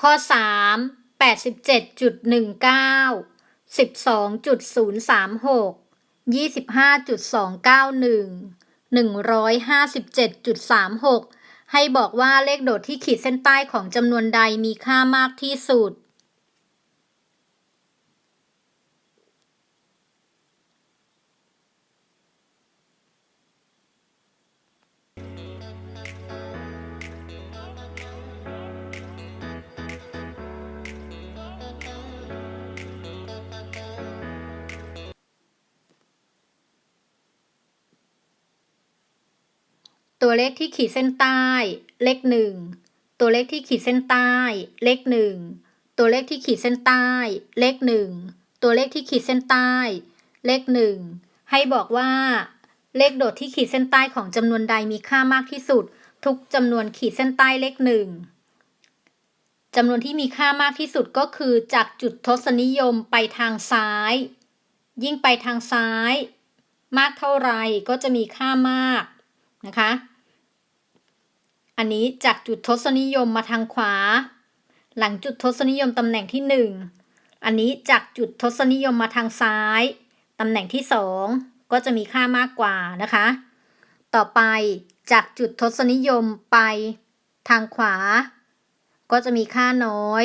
ข้อ 3 87.19 12.036 25.291 157.36 ให้บอกว่าเลขโดดที่ขีดเส้นใต้ของจำนวนใดมีค่ามากที่สุด ตัวเลขที่ขีดเส้นใต้ เลขหนึ่งตัวเลขที่ขีดเส้นใต้ เลขหนึ่งตัวเลขที่ขีดเส้นใต้ เลขหนึ่งตัวเลขที่ขีดเส้นใต้ เลขหนึ่งให้บอกว่า เลขโดดที่ขีดเส้นใต้ของจำนวนใดมีค่ามากที่สุด ทุกจำนวนขีดเส้นใต้เลขหนึ่งจำนวนที่มีค่ามากที่สุดก็คือจากจุดทศนิยมไปทางซ้าย ยิ่งไปทางซ้าย มากเท่าไรก็จะมีค่ามากนะคะ อันนี้จากจุดทศนิยมมาทางขวา หลังจุดทศนิยมตำแหน่งที่หนึ่งอันนี้จากจุดทศนิยมมาทางซ้าย ตำแหน่งที่สองก็จะมีค่ามากกว่านะคะ ต่อไปจากจุดทศนิยมไปทางขวา ก็จะมีค่าน้อย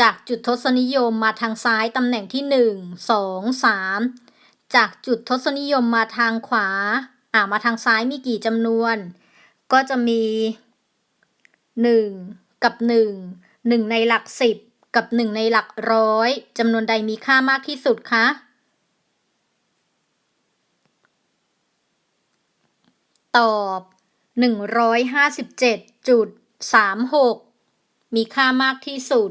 จากจุดทศนิยมมาทางซ้ายตำแหน่งที่หนึ่งสองสามจากจุดทศนิยมมาทางขวา อ่ามาทางซ้ายมีกี่จำนวน ก็จะมี 1 กับ 1 1 ในหลัก 10 กับ 1 ในหลักร้อยจำนวนใดมีค่ามากที่สุดคะตอบ 157.36 มีค่ามากที่สุด